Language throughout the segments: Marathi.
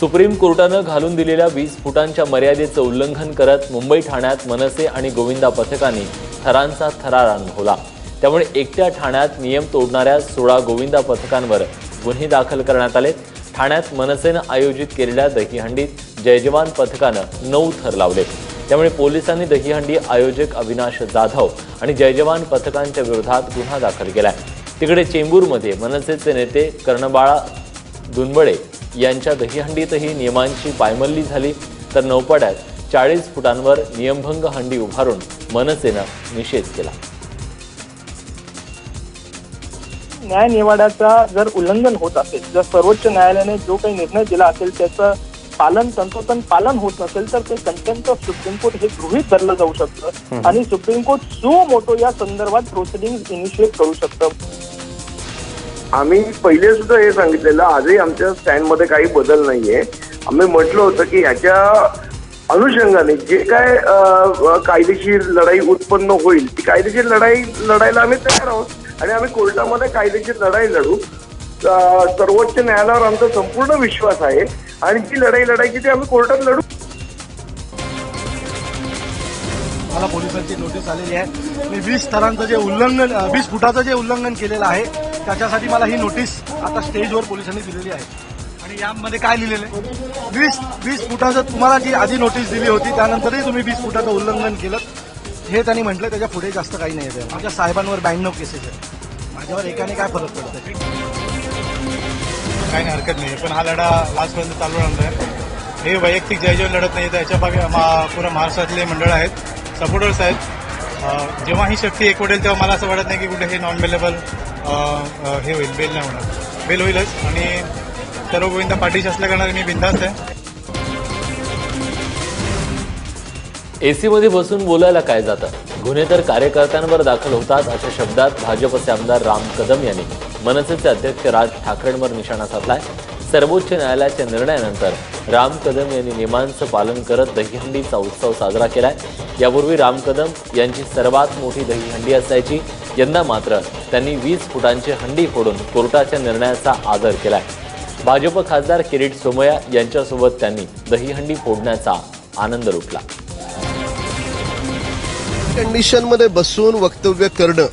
सुप्रीम कोर्टानं घालून दिलेल्या वीस फुटांच्या मर्यादेचं उल्लंघन करत मुंबई ठाण्यात मनसे आणि गोविंदा पथकांनी थरांचा थरार अनुभवला त्यामुळे एकट्या ठाण्यात नियम तोडणाऱ्या सोळा गोविंदा पथकांवर गुन्हे दाखल करण्यात आले ठाण्यात मनसेनं आयोजित केलेल्या दहीहंडीत जयजवान पथकानं नऊ थर लावले त्यामुळे पोलिसांनी दहीहंडी आयोजक अविनाश जाधव आणि जयजवान पथकांच्या विरोधात गुन्हा दाखल केला तिकडे चेंबूरमध्ये मनसेचे नेते कर्णबाळा दुनबळे यांच्या दहीहंडीतही नियमांची पायमल्ली झाली तर नौपाड्यात चाळीस फुटांवर नियमभंग हंडी उभारून मनसेनं निषेध केला. न्याय निवाड्याचा जर उल्लंघन होत असेल जर सर्वोच्च न्यायालयाने जो काही निर्णय दिला असेल त्याचं पालन तंतोतंत पालन होत नसेल तर ते कंटेम्प्ट ऑफ सुप्रीम कोर्ट हे गृहीत धरलं जाऊ शकतं. आणि सुप्रीम कोर्ट सो मोटो या संदर्भात प्रोसिडिंग इनिशिएट करू शकतं. आम्ही पहिले सुद्धा हे सांगितलेलं आजही आमच्या स्टँडमध्ये काही बदल नाहीये. आम्ही म्हटलं होतं की ह्याच्या अनुषंगाने जे काय कायदेशीर लढाई उत्पन्न होईल ती कायदेशीर लढाई लढायला आम्ही तयार आहोत. आणि आम्ही कोर्टामध्ये कायदेशीर लढाई लढू. सर्वोच्च न्यायालयावर आमचा संपूर्ण विश्वास आहे. आणि जी लढाई लढायची ती आम्ही कोर्टात लढू. मला पोलिसांची नोटीस आलेली आहे. मी वीस थरांचं जे उल्लंघन वीस फुटाचं जे उल्लंघन केलेलं आहे त्याच्यासाठी मला ही नोटीस आता स्टेजवर पोलिसांनी दिलेली आहे. आणि यामध्ये काय लिहिलेलं आहे? वीस वीस फुटाचं तुम्हाला जी आधी नोटीस दिली होती त्यानंतरही तुम्ही वीस फुटाचं उल्लंघन केलं. हे त्यांनी म्हटलं त्याच्या पुढे जास्त काही नाही आहे. माझ्या साहेबांवर ब्याण्णव केसेस आहेत. माझ्यावर एकाने काय फरक पडतं काही नाही हरकत नाही. पण हा लढा आजपर्यंत चालू राहणार आहे. हे वैयक्तिक जय जय लढत नाही त्याच्या याच्या मागे मा- महाराष्ट्रातले मंडळ आहेत. सपोर्टर्स आहेत. जेव्हा ही शक्ती एकवडेल तेव्हा मला असं वाटत नाही की कुठे हे नॉन अवेलेबल हे होईल बेल नाही होणार. बेल होईलच. आणि सर्व गोविंदा पाठीशी असल्या कारणाने मी बिंदास्त आहे. एसीमध्ये बसून बोलायला काय जातं? गुन्हे तर कार्यकर्त्यांवर दाखल होतात अशा शब्दात भाजपचे आमदार राम कदम यांनी. मनसेचे अध्यक्ष राज ठाकरेंवर निशाणा साधलाय. सर्वोच्च न्यायालयाच्या निर्णयानंतर राम कदम यांनी नियमांचं पालन करत दहीहंडीचा उत्सव साजरा केलाय. यापूर्वी राम कदम यांची सर्वात मोठी दहीहंडी असायची. यंदा मात्र त्यांनी वीस फुटांची हंडी फोडून कोर्टाच्या निर्णयाचा आदर केलाय. भाजप खासदार किरीट सोमय्या यांच्यासोबत त्यांनी दहीहंडी फोडण्याचा आनंद लुटला. कंडिशनमध्ये बसून वक्तव्य करणं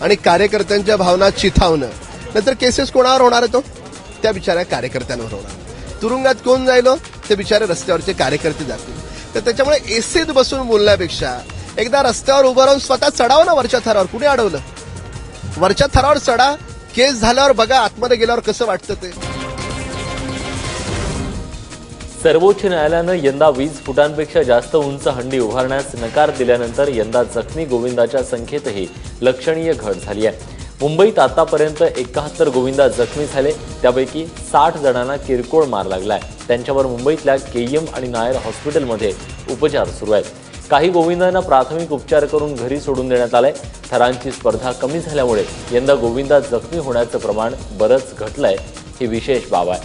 आणि कार्यकर्त्यांच्या भावना चिथावणं. नंतर केसेस कोणावर होणार आहे तो? त्या बिचाऱ्या कार्यकर्त्यांवर होणार. तुरुंगात कोण जायलो? ते बिचारे रस्त्यावरचे कार्यकर्ते जातील. तर त्याच्यामुळे एसीत बसून बोलण्यापेक्षा एकदा रस्त्यावर उभं राहून स्वतः चढावं ना वरच्या थरावर. कुणी अडवलं? वरच्या थरावर चढा. केस झाल्यावर बघा आतमध्ये गेल्यावर कसं वाटतं ते. सर्वोच्च न्यायालयानं यंदा वीस फुटांपेक्षा जास्त उंच हंडी उभारण्यास नकार दिल्यानंतर यंदा जखमी गोविंदाच्या संख्येतही लक्षणीय घट झाली आहे. मुंबईत आतापर्यंत एकाहत्तर गोविंदा जखमी झाले. त्यापैकी साठ जणांना किरकोळ मार लागलाय. त्यांच्यावर मुंबईतल्या केईएम आणि नायर हॉस्पिटलमध्ये उपचार सुरू आहेत. काही गोविंदांना प्राथमिक उपचार करून घरी सोडून देण्यात आलंय. थरांची स्पर्धा कमी झाल्यामुळे यंदा गोविंदा जखमी होण्याचं प्रमाण बरंच घटलंय ही विशेष बाब आहे.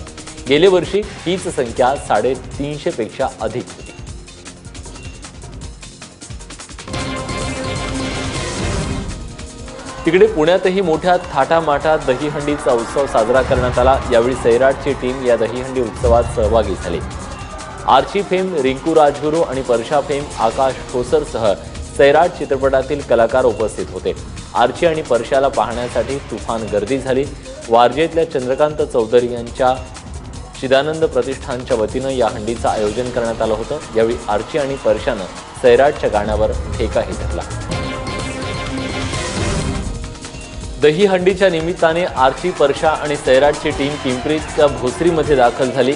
गेल्या वर्षी हीच संख्या साडेतीनशेपेक्षा अधिक. तिकडे पुण्यातही मोठ्या थाटामाटात दहीहंडीचा उत्सव साजरा करण्यात आला. यावेळी सैराटची टीम या दहीहंडी उत्सवात सहभागी झाली. आर्ची फेम रिंकू राजगुरू आणि परशा फेम आकाश ठोसरसह सैराट चित्रपटातील कलाकार उपस्थित होते. आर्ची आणि परशाला पाहण्यासाठी तुफान गर्दी झाली. वारजेतल्या चंद्रकांत चौधरी यांच्या चिदानंद प्रतिष्ठानच्या वतीनं या हंडीचं आयोजन करण्यात आलं होतं. यावेळी आर्ची आणि परशानं सैराटच्या गाण्यावर ठेकाही धरला. दही हंडीच्या निमित्ताने आर्ची परशा आणि सैराटची टीम पिंपरीच्या भोसरीमध्ये दाखल झाली.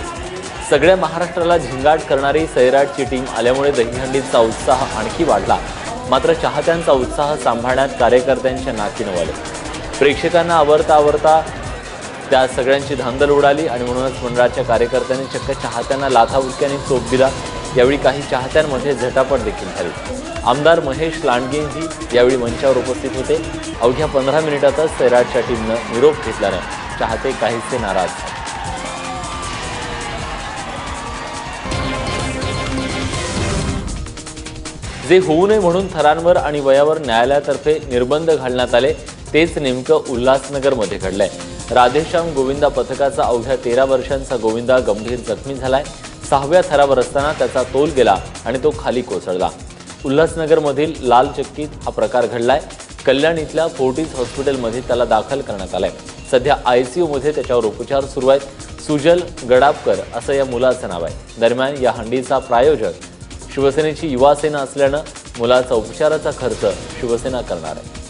सगळ्या महाराष्ट्राला झिंगाट करणारी सैराटची टीम आल्यामुळे दहीहंडीचा उत्साह आणखी वाढला. मात्र चाहत्यांचा उत्साह सांभाळण्यात कार्यकर्त्यांच्या नाकीनं वाले प्रेक्षकांना आवरता आवरता त्या सगळ्यांची धांदल उडाली आणि म्हणूनच मंडळाच्या कार्यकर्त्यांनी चक्क चाहत्यांना लाथाबुक्क्यांनी चोप दिला. यावेळी काही चाहत्यांमध्ये झटापट देखील झाली. आमदार महेश लांडगेंजी यावेळी मंचावर उपस्थित होते. अवघ्या पंधरा मिनिटातच सैराटच्या टीमनं निरोप घेतल्यानं चाहते काहीसे नाराज. झाले जे होऊ नये म्हणून थरांवर आणि वयावर न्यायालयातर्फे निर्बंध घालण्यात आले तेच नेमकं उल्हासनगरमध्ये घडलंय. राधेश्याम गोविंदा पथकाचा अवघ्या तेरा वर्षांचा गोविंदा गंभीर जखमी झालाय. सहाव्या थरावर असताना त्याचा तोल गेला आणि तो खाली कोसळला. उल्हासनगरमधील लाल चक्कीत हा प्रकार घडलाय. कल्याण इथल्या फोर्टीज हॉस्पिटलमध्ये त्याला दाखल करण्यात आलाय. सध्या आय सी यूमध्ये त्याच्यावर उपचार सुरू आहेत. सुजल गडापकर असं या मुलाचं नाव आहे. दरम्यान या हंडीचा प्रायोजक शिवसेनेची युवा सेना असल्यानं मुलाचा उपचाराचा खर्च शिवसेना करणार आहे.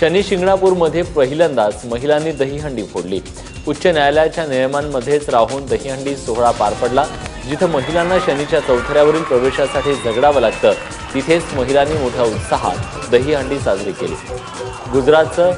शनी शिंगणापूरमध्ये पहिल्यांदाच महिलांनी दहीहंडी फोडली. उच्च न्यायालयाच्या नियमांमध्येच राहून दहीहंडी सोहळा पार पडला. जिथं महिलांना शनीच्या चौथऱ्यावरील प्रवेशासाठी झगडावं लागतं तिथेच महिलांनी मोठ्या उत्साहात दहीहंडी साजरी केली. गुजरातचं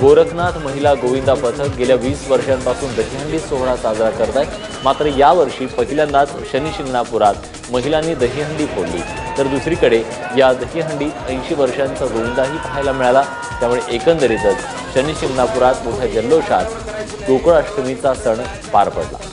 गोरखनाथ महिला गोविंदा पथक गेल्या वीस वर्षांपासून दहीहंडी सोहळा साजरा करत आहे मात्र यावर्षी पहिल्यांदाच शनिशिंगणापुरात महिलांनी दहीहंडी फोडली. तर दुसरीकडे या दहीहंडीत ऐंशी वर्षांचा गोविंदाही पाहायला मिळाला. त्यामुळे एकंदरीतच शनिशिंगणापुरात मोठ्या जल्लोषात गोकुळाष्टमीचा सण पार पडला.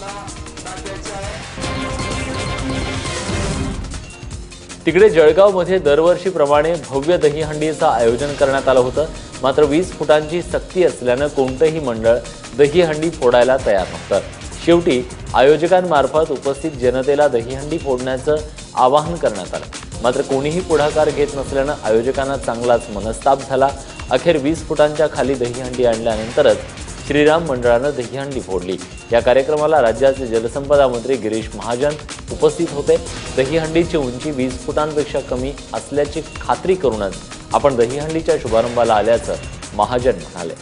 तिकडे जळगावमध्ये दरवर्षीप्रमाणे भव्य दहीहंडीचं आयोजन करण्यात आलं होतं. मात्र वीस फुटांची सक्ती असल्यानं कोणतंही मंडळ दहीहंडी फोडायला तयार नव्हतं. शेवटी आयोजकांमार्फत उपस्थित जनतेला दहीहंडी फोडण्याचं आवाहन करण्यात आलं. मात्र कोणीही पुढाकार घेत नसल्यानं आयोजकांना चांगलाच मनस्ताप झाला. अखेर वीस फुटांच्या खाली दहीहंडी आणल्यानंतरच श्रीराम मंडळानं दहीहंडी फोडली. या कार्यक्रमाला राज्याचे जलसंपदा मंत्री गिरीश महाजन उपस्थित होते. दहीहंडीची उंची वीस फुटांपेक्षा कमी असल्याची खात्री करूनच आपण दहीहंडीच्या शुभारंभाला आल्याचं महाजन म्हणाले.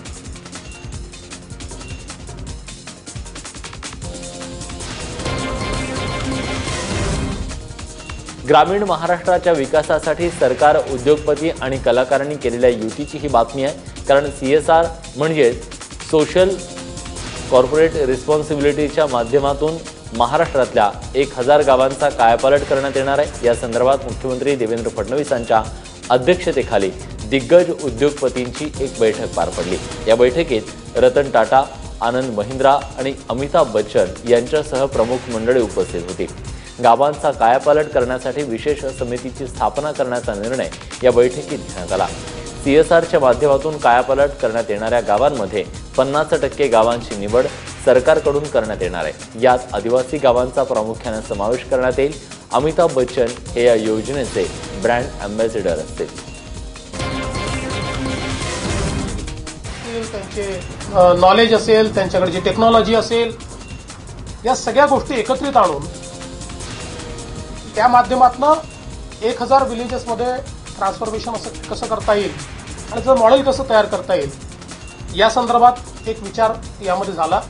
ग्रामीण महाराष्ट्राच्या विकासासाठी सरकार उद्योगपती आणि कलाकारांनी केलेल्या युतीची ही बातमी आहे. कारण सी एस आर म्हणजेच सोशल कॉर्पोरेट रिस्पॉन्सिबिलिटीच्या माध्यमातून महाराष्ट्रातल्या एक हजार गावांचा कायापालट करण्यात येणार आहे. या संदर्भात मुख्यमंत्री देवेंद्र फडणवीसांच्या अध्यक्षतेखाली दिग्गज उद्योगपतींची एक बैठक पार पडली. या बैठकीत रतन टाटा आनंद महिंद्रा आणि अमिताभ बच्चन यांच्यासह प्रमुख मंडळी उपस्थित होती. गावांचा कायापालट करण्यासाठी विशेष समितीची स्थापना करण्याचा निर्णय या बैठकीत घेण्यात आला. सीएसआरच्या माध्यमातून कायापालट करण्यात येणाऱ्या गावांमध्ये पन्नास टक्के गावांची निवड सरकारकडून करण्यात येणार आहे. यात आदिवासी गावांचा प्रामुख्याने समावेश करण्यात येईल. अमिताभ बच्चन हे या योजनेचे ब्रँड अँबॅसिडर असतील. त्यांचे नॉलेज असेल त्यांच्याकडे जी टेक्नॉलॉजी असेल या सगळ्या गोष्टी एकत्रित आणून त्या माध्यमातनं एक हजार विलेजेसमध्ये ट्रान्सफॉर्मेशन असं कसं करता येईल आणि जर मॉडेल कसं तयार करता येईल या संदर्भात एक विचार यामध्ये झाला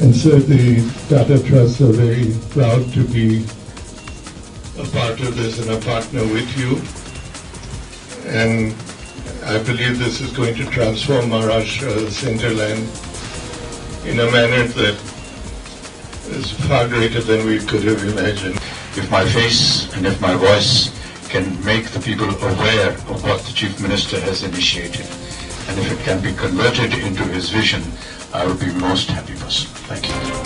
And so the Tata Trust are very proud to be a part of this and a partner with you. And I believe this is going to transform Maharashtra's hinterland in a manner that is far greater than we could have imagined. if my face and if my voice can make the people aware of what the Chief Minister has initiated, and if it can be converted into his vision, I would be most happy person. Thank you.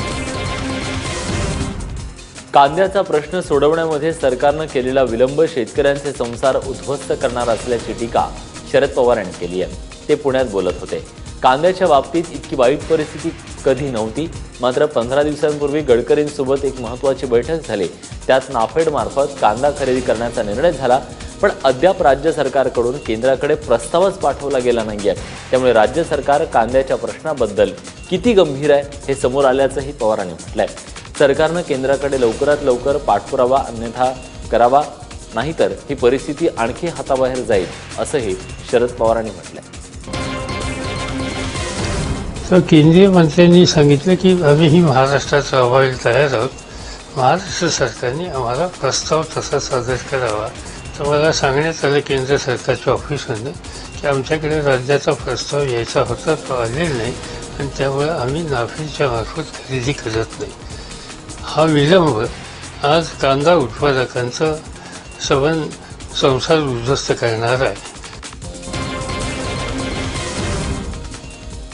कांद्याचा प्रश्न सोडवण्यामध्ये सरकारनं केलेला विलंब शेतकऱ्यांचे संसार उद्ध्वस्त करणार असल्याची टीका शरद पवार यांनी केली आहे. ते पुण्यात बोलत होते. कांद्याच्या बाबतीत इतकी वाईट परिस्थिती कधी नव्हती? मात्र पंधरा दिवसांपूर्वी गडकरींसोबत एक महत्त्वाची बैठक झाली. त्यात नाफेडमार्फत कांदा खरेदी करण्याचा निर्णय झाला. पण अद्याप राज्य सरकारकडून केंद्राकडे प्रस्तावच पाठवला गेला नाही आहे त्यामुळे राज्य सरकार कांद्याच्या प्रश्नाबद्दल किती गंभीर आहे हे समोर आल्याचंही पवारांनी म्हटलंय. सरकारनं केंद्राकडे लवकरात लवकर पाठपुरावा अन्यथा करावा नाहीतर ही परिस्थिती आणखी हाताबाहेर जाईल असंही शरद पवारांनी म्हटलंय. तर केंद्रीय मंत्र्यांनी सांगितलं की आम्हीही महाराष्ट्राचा अहवाल तयार आहोत. महाराष्ट्र सरकारने आम्हाला प्रस्ताव तसा सादर करावा. तर मला सांगण्यात आलं केंद्र सरकारच्या ऑफिसमध्ये की आमच्याकडे राज्याचा प्रस्ताव यायचा होता तो आलेला नाही. आणि त्यामुळे आम्ही नाफेडच्या मार्फत खरेदी करत नाही. हा विलंब आज कांदा उत्पादकांचा सबन संसार उद्ध्वस्त करणार आहे.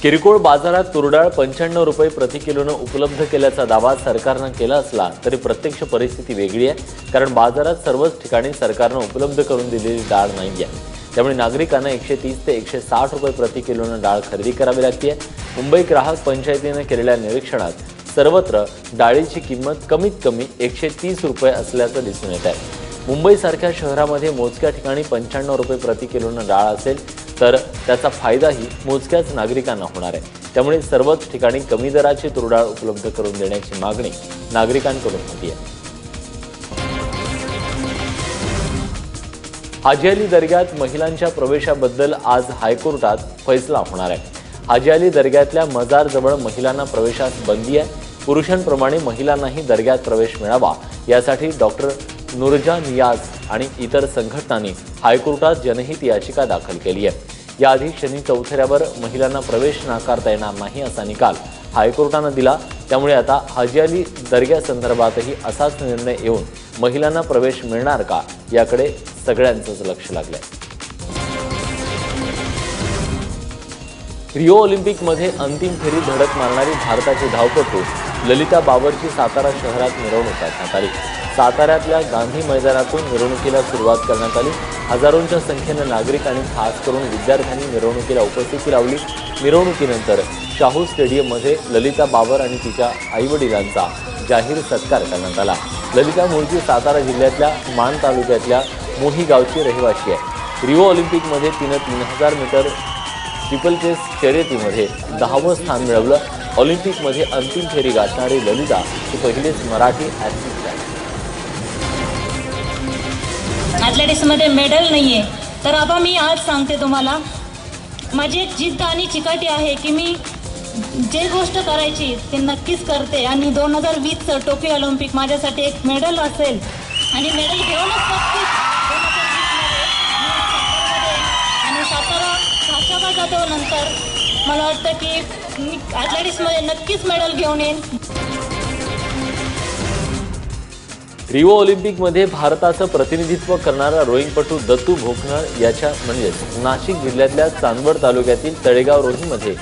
किरकोळ बाजारात तुरडाळ पंच्याण्णव रुपये प्रति किलोनं उपलब्ध केल्याचा दावा सरकारनं केला असला तरी प्रत्यक्ष परिस्थिती वेगळी आहे कारण बाजारात सर्वच ठिकाणी सरकारनं उपलब्ध करून दिलेली डाळ नाही आहे त्यामुळे नागरिकांना एकशे तीस ते एकशे साठ रुपये प्रति किलोनं डाळ खरेदी करावी लागते मुंबई ग्राहक पंचायतीनं केलेल्या निरीक्षणात सर्वत्र डाळीची किंमत कमीत कमी एकशे तीस रुपये असल्याचं दिसून येत आहे. मुंबईसारख्या शहरामध्ये मोजक्या ठिकाणी पंच्याण्णव रुपये प्रति किलोनं डाळ असेल तर त्याचा फायदाही मोजक्याच नागरिकांना होणार आहे. त्यामुळे सर्वच ठिकाणी कमी दराची तुरडाळ उपलब्ध करून देण्याची मागणी नागरिकांकडून होती आहे. हाजी अली दर्ग्यात महिलांच्या प्रवेशाबद्दल आज हायकोर्टात फैसला होणार आहे. हाजी अली दर्ग्यातल्या मजारजवळ महिलांना प्रवेशास बंदी आहे. पुरुषांप्रमाणे महिलांनाही दर्ग्यात प्रवेश मिळावा. यासाठी डॉक्टर नुरजा नियाज आणि इतर संघटनांनी हायकोर्टात जनहित याचिका दाखल केली आहे. याआधी शनी चौथऱ्यावर महिलांना प्रवेश नाकारता येणार नाही असा निकाल हायकोर्टानं दिला. त्यामुळे आता हाजी अली दर्ग्यासंदर्भातही असाच निर्णय येऊन महिलांना प्रवेश मिळणार का याकडे सगळ्यांचंच लक्ष लागलंय. रिओ ऑलिम्पिकमध्ये अंतिम फेरी धडक मारणारी भारताची धावपटू ललिता बाबरची सातारा शहरात मिरवणूक काढण्यात आली. साताऱ्यातल्या गांधी मैदानातून मिरवणुकीला सुरुवात करण्यात आली. हजारोंच्या संख्येनं नागरिक आणि खास करून विद्यार्थ्यांनी मिरवणुकीला उपस्थिती लावली. मिरवणुकीनंतर शाहू स्टेडियममध्ये ललिता बाबर आणि तिच्या आईवडिलांचा जाहीर सत्कार करण्यात आला. ललिता मूळची सातारा जिल्ह्यातल्या मान तालुक्यातल्या मोही गावची रहिवाशी आहे रिओ ऑलिम्पिकमध्ये तिनं तीन हजार मीटर ट्रिपल चेस शर्यतीमध्ये दहावं स्थान मिळवलं. ऑलिम्पिकमध्ये अंतिम फेरी गाठणारी ललिता ही पहिलीच मराठी ॲथलीट ॲथलेटिक्समध्ये मेडल नाही आहे तर आता मी आज सांगते तुम्हाला. माझी एक जिद्द आणि चिकाटी आहे की मी जे गोष्ट करायची ते नक्कीच करते. आणि दोन हजार वीसचं टोकियो ऑलिम्पिक माझ्यासाठी एक मेडल असेल. आणि मेडल घेऊनच नक्कीच आणि सातारा भाषाबा जातो नंतर. मला वाटतं की मी ॲथलेटिक्समध्ये नक्कीच मेडल घेऊन येईन. रिओ ऑलिम्पिकमध्ये भारताचं प्रतिनिधित्व करणारा रोईंगपटू दत्तू भोकनळ याच्या म्हणजेच नाशिक जिल्ह्यातल्या चांदवड तालुक्यातील तळेगाव रोहीमध्ये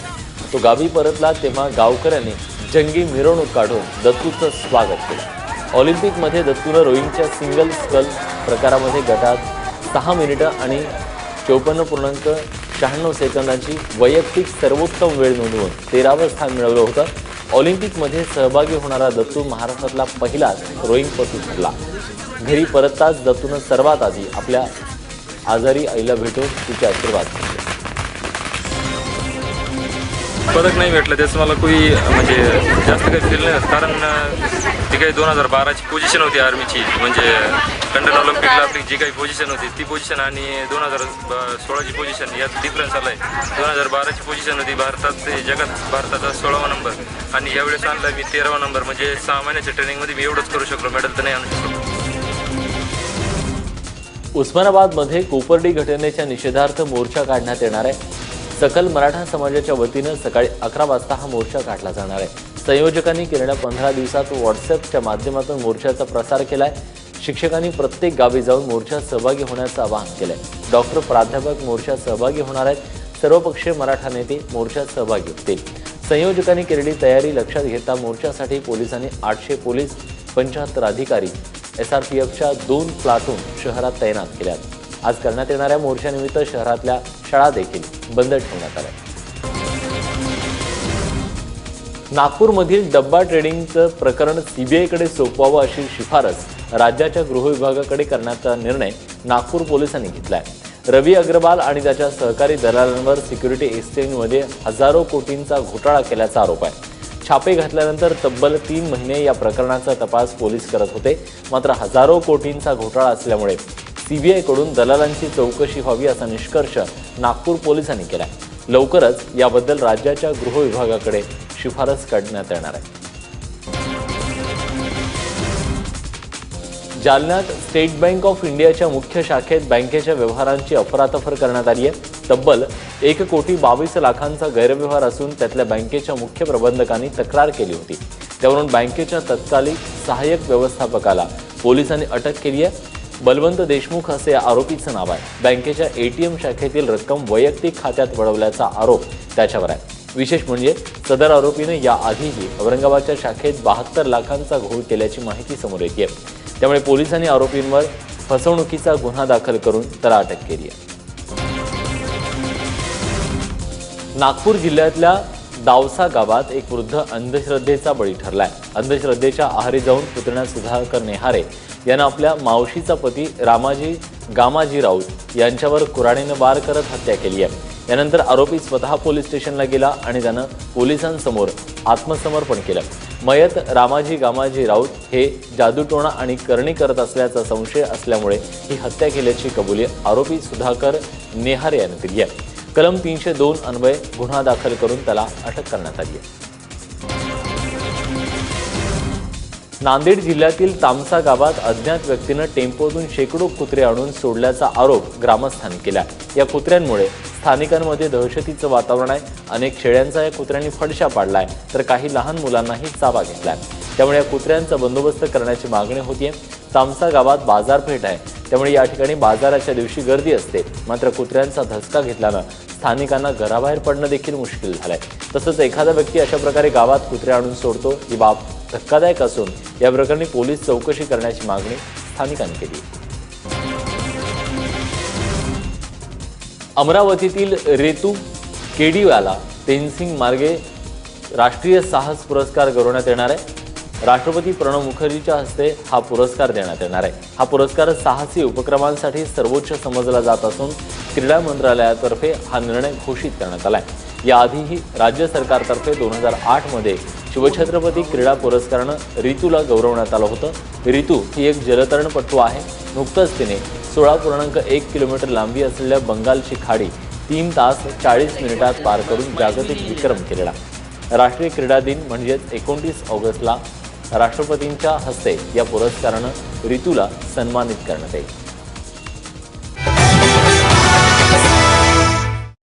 तो गावी परतला तेव्हा गावकऱ्यांनी जंगी मिरवणूक काढून दत्तूचं स्वागत केलं. ऑलिम्पिकमध्ये दत्तूनं रोईंगच्या सिंगल स्कल प्रकारामध्ये गटात सहा मिनिटं आणि चौपन्न पूर्णांक शहाण्णव सेकंदाची वैयक्तिक सर्वोत्तम वेळ नोंदवून तेरावं स्थान मिळवलं होतं. ऑलिम्पिकमध्ये सहभागी होणारा दत्तू महाराष्ट्रातला पहिलाच रोईंगपटू ठरला. घरी परतताच दत्तूनं सर्वात आधी आपल्या आजारी आईला भेटून तिचे आशीर्वाद घेतले. पदक नाही भेटलं त्याचं मला कोई म्हणजे जास्त काही फील नाही कारण ती काही दोन हजार बाराची पोझिशन होती आर्मीची म्हणजे लंडन ऑलिम्पिकला आपली जी काही पोझिशन होती ती पोझिशन आणि दोन हजार सोळाची पोझिशन यात डिफरन्स आला आहे दोन हजार बाराची पोझिशन होती भारतात ते जगात भारताचा सोळावा नंबर आणि यावेळेस आणला मी तेरावा नंबर म्हणजे सहा महिन्याच्या ट्रेनिंगमध्ये मी एवढंच करू शकलो मेडल तर नाही आणू शकलो. उस्मानाबादमध्ये कोपर्डी घटनेच्या निषेधार्थ मोर्चा काढण्यात येणार आहे. सकल मराठा समाजाच्या वतीनं सकाळी अकरा वाजता हा मोर्चा काढला जाणार आहे. संयोजकांनी गेल्या पंधरा दिवसात व्हॉट्सअपच्या माध्यमातून मोर्चाचा प्रसार केलाय. शिक्षकांनी प्रत्येक गावी जाऊन मोर्चात सहभागी होण्याचं आवाहन केलंय. डॉक्टर प्राध्यापक मोर्चात सहभागी होणार आहेत. सर्वपक्षीय मराठा नेते मोर्चात सहभागी होतील. संयोजकांनी केलेली तयारी लक्षात घेता मोर्चासाठी पोलिसांनी आठशे पोलीस पंच्याहत्तर अधिकारी एस आर पी एफच्या दोन प्लाटून शहरात तैनात केल्यात. आज करण्यात येणाऱ्या मोर्चानिमित्त शहरातल्या शाळा देखील बंद ठेवण्यात आल्या. नागपूरमधील डब्बा ट्रेडिंगचं प्रकरण सीबीआयकडे सोपवावं अशी शिफारस राज्याच्या गृहविभागाकडे करण्याचा निर्णय नागपूर पोलिसांनी घेतला आहे रवी अग्रवाल आणि त्याच्या सहकारी दलालांवर सिक्युरिटी एक्सचेंजमध्ये हजारो कोटींचा घोटाळा केल्याचा आरोप आहे. छापे घातल्यानंतर तब्बल तीन महिने या प्रकरणाचा तपास पोलीस करत होते. मात्र हजारो कोटींचा घोटाळा असल्यामुळे सीबीआयकडून दलालांची चौकशी व्हावी असा निष्कर्ष नागपूर पोलिसांनी केला लवकरच याबद्दल राज्याच्या गृह विभागाकडे शिफारस काढण्यात येणार आहे. जालन्यात स्टेट बँक ऑफ इंडियाच्या मुख्य शाखेत बँकेच्या व्यवहारांची अफरातफर करण्यात आली आहे. तब्बल एक कोटी बावीस लाखांचा गैरव्यवहार असून त्यातल्या बँकेच्या मुख्य प्रबंधकांनी तक्रार केली होती. त्यावरून बँकेच्या तत्कालीन सहाय्यक व्यवस्थापकाला पोलिसांनी अटक केली आहे. बलवंत देशमुख असे या आरोपीचं नाव आहे. बँकेच्या एटीएम शाखेतील रक्कम वैयक्तिक खात्यात वळवल्याचा आरोप त्याच्यावर आहे. विशेष म्हणजे सदर आरोपीने याआधीही औरंगाबादच्या शाखेत बहात्तर लाखांचा घोळ केल्याची माहिती समोर येते त्यामुळे पोलिसांनी आरोपींवर फसवणुकीचा गुन्हा दाखल करून त्याला अटक केली आहे. नागपूर जिल्ह्यातल्या दावसा गावात एक वृद्ध अंधश्रद्धेचा बळी ठरलाय. अंधश्रद्धेच्या आहारी जाऊन पुतण्या सुधाकर नेहारे यानं आपल्या मावशीचा पती रामाजी गामाजी राऊत यांच्यावर कुराणीनं वार करत हत्या केली आहे. यानंतर आरोपी स्वतः पोलीस स्टेशनला गेला आणि त्यानं पोलिसांसमोर आत्मसमर्पण केलं. मयत रामाजी गामाजी राऊत हे जादूटोणा आणि करणी करत असल्याचा संशय असल्यामुळे ही हत्या केल्याची कबुली आरोपी सुधाकर नेहारे यानं दिली आहे. कलम तीनशे दोन अन्वये गुन्हा दाखल करून त्याला अटक करण्यात आली आहे. नांदेड जिल्ह्यातील तामसा गावात अज्ञात व्यक्तीनं टेम्पोतून शेकडो कुत्रे आणून सोडल्याचा आरोप ग्रामस्थांनी केला या कुत्र्यांमुळे स्थानिकांमध्ये दहशतीचं वातावरण आहे. अनेक शेळ्यांचा या कुत्र्यांनी फडशा पाडलाय तर काही लहान मुलांनाही चाबा घेतलाय त्यामुळे या कुत्र्यांचा बंदोबस्त करण्याची मागणी होतीये. तामसा गावात बाजारपेठ आहे. त्यामुळे या ठिकाणी बाजाराच्या दिवशी गर्दी असते. मात्र कुत्र्यांचा धसका घेतल्यानं स्थानिकांना घराबाहेर पडणं देखील मुश्किल झालंय. तसंच एखादा व्यक्ती अशा प्रकारे गावात कुत्रे आणून सोडतो ही बाब धक्कादायक असून या प्रकरणी पोलीस चौकशी करण्याची मागणी स्थानिकांनी केली. अमरावतीतील रेतू केडीवाला तेनसिंग मार्गे राष्ट्रीय साहस पुरस्कार गौरवण्यात येणार आहे. राष्ट्रपती प्रणव मुखर्जीच्या हस्ते हा पुरस्कार देण्यात येणार आहे. हा पुरस्कार साहसी उपक्रमांसाठी सर्वोच्च समजला जात असून क्रीडा मंत्रालयातर्फे हा निर्णय घोषित करण्यात आला आहे याआधीही राज्य सरकारतर्फे दोन हजार आठमध्ये शिवछत्रपती क्रीडा पुरस्कारानं रितूला गौरवण्यात आलं होतं. रितू ही एक जलतरणपटू आहे. नुकतंच तिने सोळा पूर्णांक एक किलोमीटर लांबी असलेल्या बंगालची खाडी तीन तास चाळीस मिनिटात पार करून जागतिक विक्रम केलेला. राष्ट्रीय क्रीडा दिन म्हणजेच एकोणतीस ऑगस्टला राष्ट्रपतींच्या हस्ते या पुरस्कारानं ऋतूला सन्मानित करण्यात येईल.